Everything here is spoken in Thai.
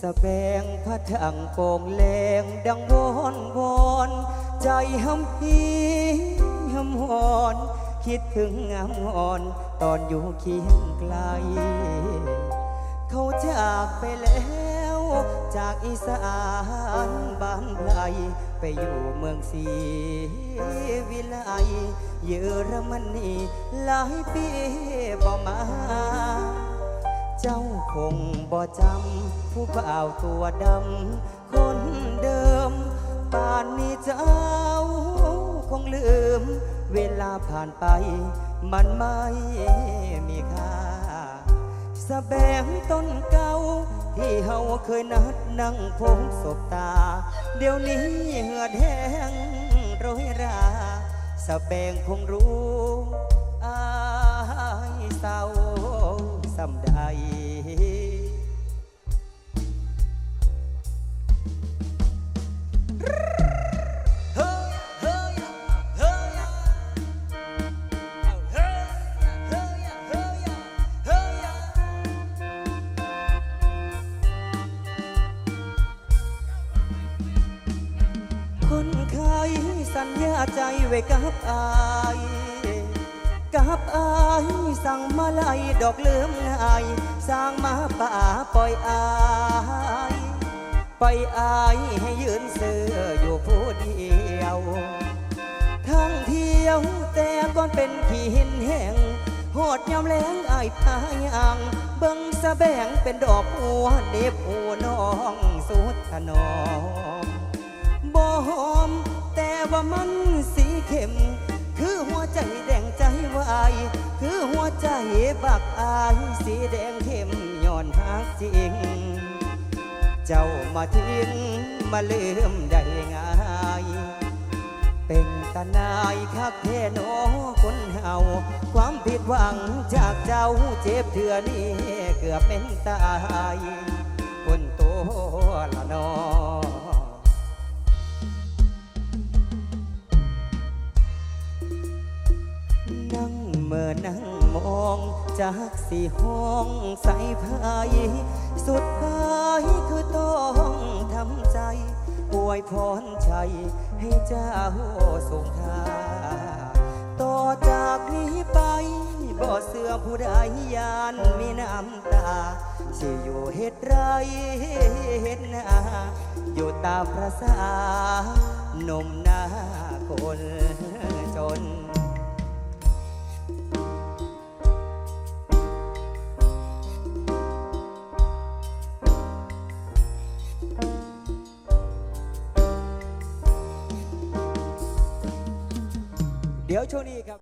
สแบงพระถังโป่งแรงดังวอนวอนใจหำพีหำหอน คิดถึงงามอ่อน ตอนอยู่เคียงไกล เขาจากไปแล้ว จากอีสานบ้านไพรไปอยู่เมืองศรีวิไลเยอรมนีหลายปีบ่มา เจ้าคงบ่จำผู้บ่าวตัวดำ คนเดิม ป่านนี้เจ้าคงลืม เวลาผ่านไป มันไม่มีค่าสแบงต้นเก่า ที่เฮาเคยนัดนั่งพงศบตา เดี๋ยวนี้เหือดแห้งโรยราสแบงคงรู้อายเศร้า สำใดคนไข้สัญญาใจไว้กับอาย กับอายสั่งมาไล่ดอกเลื่อมง่ายสร้างมาป่าปล่อยอายปล่อยอายให้ยืนเสืออยู่ผู้เดียวทั้งเที่ยวแต่ก่อนเป็นขี้หินแห้งโหดยามแรงอายพายางเบิ่งสะแบงเป็นดอกหัวเด็บหัวน้องสุดถนอมบ่หอมแต่ว่ามัน บักอายสีแดงเข้มย้อนหักจริง เจ้ามาทิ้งมาลืมได้ง่ายเป็นตานายคักแท้หนอคนเฮาความผิดหวังจากเจ้าเจ็บเถื่อนี้เกือบเป็นตายคนโตละนอนั่งเมื่อนั่ง องจากสี่ห้องใส่พายสุดท้ายคือต้องทำใจอวยพรชัยให้เจ้าทรงค่าต่อจากนี้ไปบ่เสื่อผู้ใดยานมีน้ำตาสิอยู่เฮ็ดไรเฮ็ดนาอยู่ตามประสานมหน้าคนจน ดี๋ยวช่วงนี้ครับ